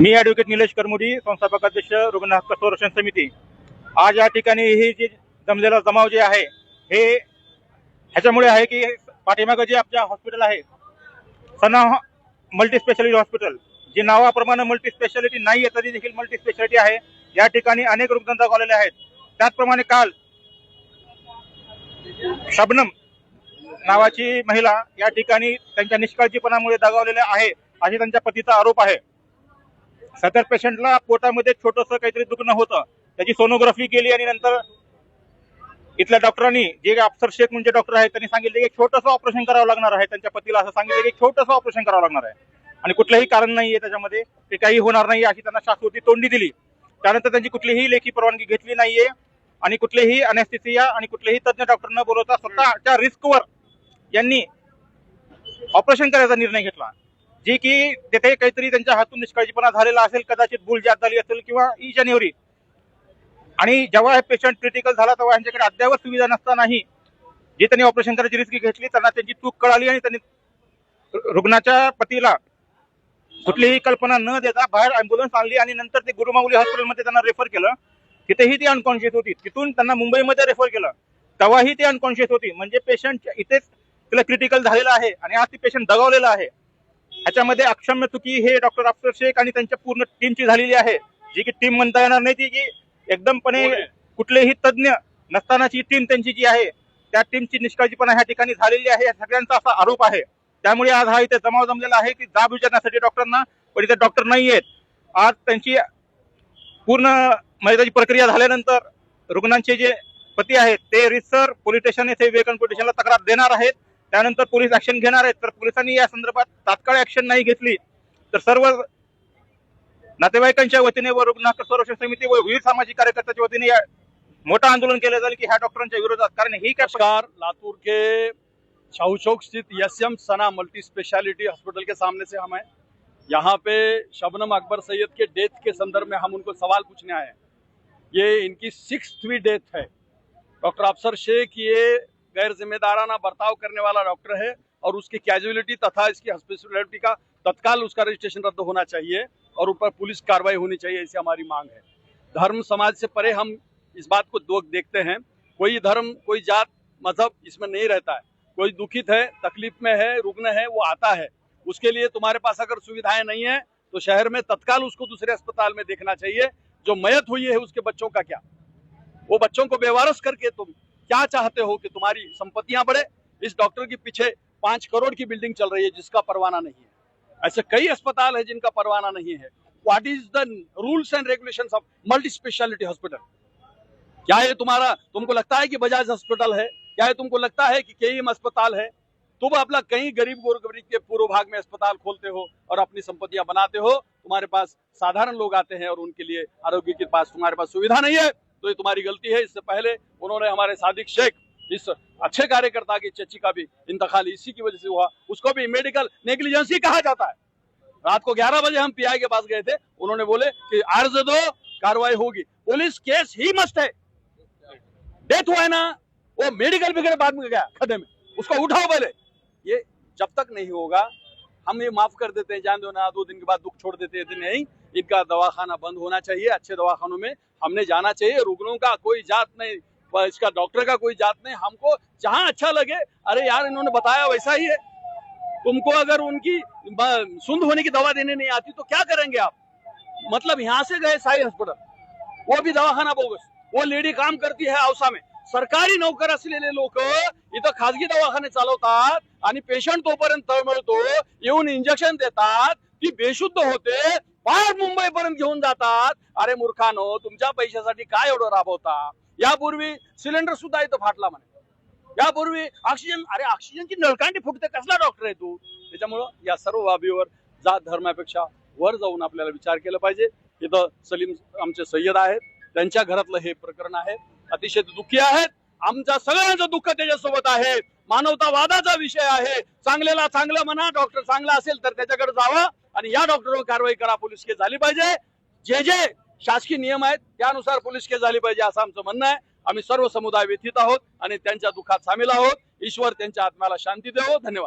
मी advocate Nilesh Karmudi संस्थापक अध्यक्ष रुग्ण हक्क संरक्षण समिती. आज या ठिकाणी हे जे जमलेला जमाव जे आहे हे ह्याच्यामुळे आहे की पाठीमागं जे आपल्या हॉस्पिटल आहे सना मल्टी स्पेशालिटी हॉस्पिटल जे नावाप्रमाणे मल्टी स्पेशालिटी नाही आहे तरी देखील मल्टी स्पेशालिटी आहे. या ठिकाणी अनेक रुग्ण दाखवलेले आहेत. त्याचप्रमाणे काल शबनम नावाची महिला या ठिकाणी त्यांच्या निष्काळजीपणामुळे दगावलेल्या आहे अशी त्यांच्या पतीचा आरोप आहे. सदर पेशंटला पोटामध्ये छोटस काहीतरी दुखणं होतं. त्याची सोनोग्राफी केली आणि नंतर इथल्या डॉक्टरांनी जे अफसर शेख म्हणजे डॉक्टर आहेत त्यांनी सांगितले की छोटंसं ऑपरेशन करावं लागणार आहे. त्यांच्या पतीला असं सांगितलं की छोटंसं ऑपरेशन करावं लागणार आहे. आणि कुठलंही कारण नाहीये त्याच्यामध्ये ते काही होणार नाही अशी त्यांना शाश्वती तोंडी दिली. त्यानंतर त्यांची कुठलीही लेखी परवानगी घेतली नाहीये. आणि कुठलेही अनेस्थिसिया आणि कुठलेही तज्ञ डॉक्टर न बोलवता स्वतःच्या रिस्कवर यांनी ऑपरेशन करायचा निर्णय घेतला. जी की तिथे काहीतरी त्यांच्या हातून निष्काळजीपणा झालेला असेल कदाचित भूल जात झाली असेल किंवा ई जानेवारी. आणि जेव्हा हे पेशंट क्रिटिकल झाला तेव्हा यांच्याकडे अद्यावत सुविधा नसतानाही जे त्यांनी ऑपरेशन करायची रिस्क घेतली त्यांना त्यांची चूक कळाली आणि त्यांनी रुग्णाच्या पतीला कुठलीही कल्पना न देता बाहेर अँब्युलन्स आणली आणि नंतर ते गुरुमाऊली हॉस्पिटलमध्ये त्यांना रेफर केलं. तिथेही ती अनकॉन्शियस होती. तिथून त्यांना मुंबईमध्ये रेफर केलं. तेव्हाही ती अनकॉन्शियस होती. म्हणजे पेशंट इथेच तिला क्रिटिकल झालेलं आहे आणि आज ती पेशंट दगावलेला आहे. ह्याच्यामध्ये अक्षम्य चुकी हे डॉक्टर अफसर शेख आणि त्यांच्या पूर्ण टीमची झालेली आहे. जी की टीम म्हणता येणार नाही ती की एकदमपणे कुठलेही तज्ञ नसतानाची टीम त्यांची जी आहे त्या टीमची निष्काळजीपणा ह्या ठिकाणी झालेली आहे. या सगळ्यांचा असा आरोप आहे. त्यामुळे आज हा इथे जमाव जमलेला आहे की जाब विचारण्यासाठी डॉक्टरांना पण इथे डॉक्टर नाही आहेत. आज त्यांची पूर्ण त्याची प्रक्रिया झाल्यानंतर रुग्णांचे जे पती आहेत ते रिसर पोलीस स्टेशन येथे वेकन पोलीस स्टेशनला तक्रार देणार आहेत. त्यानंतर पोलीस ऍक्शन घेणार आहेत. तर पोलिसांनी या संदर्भात तात्काळ ऍक्शन नाही घेतली. तर सर्व नातेवाईकांच्या वतीने व रुग्ण संरक्षण समिती व विविध सामाजिक कार्यकर्त्याच्या वतीने या मोठं आंदोलन केलं जाईल की ह्या डॉक्टरांच्या विरोधात. कारण ही काय नमस्कार. लातूर के शाहू चौक स्थित S M Sana multi speciality hospital के सामने से हम हैं। यहाँ पे शबनम अकबर सैयद के डेथ के संदर्भ में हम उनको सवाल पूछने आए हैं। ये इनकी सिक्सथवी डेथ है। डॉक्टर अफसर शेख ये गैर जिम्मेदाराना बर्ताव करने वाला डॉक्टर है और उसकी कैजुअलिटी तथा इसकी हॉस्पिटलिटी का तत्काल उसका रजिस्ट्रेशन रद्द होना चाहिए और ऊपर पुलिस कार्रवाई होनी चाहिए, ऐसी हमारी मांग है। धर्म समाज से परे हम इस बात को दो देखते हैं। कोई धर्म, कोई जात, मज़हब इसमें नहीं रहता है। कोई दुखित है, तकलीफ़ में है, रुग्ण है, वो आता है। उसके लिए तुम्हारे पास अगर सुविधाएँ नहीं है तो शहर में तत्काल उसको दूसरे अस्पताल में देखना चाहिए। जो मयत हुई है उसके बच्चों का क्या? वो बच्चों को बेवारस करके तुम क्या चाहते हो कि तुम्हारी संपत्तियाँ बढ़े? इस डॉक्टर के पीछे पाँच करोड़ की बिल्डिंग चल रही है जिसका परवाना नहीं है। ऐसे कई अस्पताल है जिनका परवाना नहीं है। What is the rules and regulation of multi speciality hospital क्या ये तुम्हारा, तुमको लगता है कि बजाज हॉस्पिटल है? क्या ये तुमको लगता है कि केईएम अस्पताल है? तुम अपना कहीं गरीब गोर गरीब के पूर्व भाग में अस्पताल खोलते हो और अपनी संपत्तियाँ बनाते हो, तुम्हारे पास साधारण लोग आते हैं और उनके लिए आरोग्य के पास, तुम्हारे पास सुविधा नहीं है। तो ये तुम्हारी गलती है। इससे पहले उन्होंने हमारे सादिक शेख, इस अच्छे कार्यकर्ता की चची का भी इंतकाल इसी की वजह से हुआ। उसको भी मेडिकल नेग्लिजेंसी कहा जाता है। रात को 11 बजे हम पीआई के पास गए थे। उन्होंने बोले कि अर्ज़ दो, कार्रवाई होगी। पुलिस केस ही मस्ट है। डेथ हुआ है ना। वो मेडिकल बिगड़े बाद में गया खड्डे में। उसको उठाओ पहले। ये जब तक नहीं होगा, हम ये माफ़ कर देते हैं। जान दो ना, दो दिन के बाद दुख छोड़ देते हैं। नहीं इनका दवाखाना बंद होना चाहिए, अच्छे दवाखानों में हमने जाना चाहिए। रुग्णों का कोई जात नहीं इसका डॉक्टर का कोई जात नहीं। हमको जहाँ अच्छा लगे, अरे यार इन्होंने बताया वैसा ही है। तुमको अगर उनकी सुंद होने की दवा देने नहीं आती तो क्या करेंगे आप? मतलब यहाँ से गए साई हॉस्पिटल, वो भी दवाखाना बोगस, वो लेडी काम करती है औसा में। सरकारी नोकर असलेले लोक इथं दवाखाने चालवतात, आणि पेशंट तोपर्यंत तळमळतो, येऊन इंजेक्शन देतात, ती बेशुद्ध होते फार मुंबई पर्यंत घेऊन जातात. अरे मूर्खानो तुमच्या पैशासाठी काय एवढं राबवता? यापूर्वी सिलेंडर सुद्धा इथं फाटला म्हणे. यापूर्वी ऑक्सिजन अरे ऑक्सिजनची नळकांडी फुटते कसला डॉक्टर आहे तू? त्याच्यामुळं या सर्व बाबीवर जात धर्मापेक्षा वर जाऊन आपल्याला विचार केला पाहिजे. इथं सलीम आमचे सय्यद आहेत. त्यांच्या घरातलं हे प्रकरण आहे. अतिशय दुःखी आहेत. आमच्या सगळ्यांचं दुःख त्याच्यासोबत आहे. मानवतावादाचा विषय आहे. चांगल्याला चांगलं म्हणा डॉक्टर चांगला असेल तर त्याच्याकडे जावा. आणि या डॉक्टरवर कारवाई करा पोलीस केस झाली पाहिजे. जे जे शासकीय नियम आहेत त्यानुसार पोलीस केस झाली पाहिजे असं आमचं म्हणणं आहे. आम्ही सर्व समुदाय व्यथित आहोत आणि त्यांच्या दुःखात सामील आहोत. ईश्वर त्यांच्या आत्म्याला शांती देवो. धन्यवाद.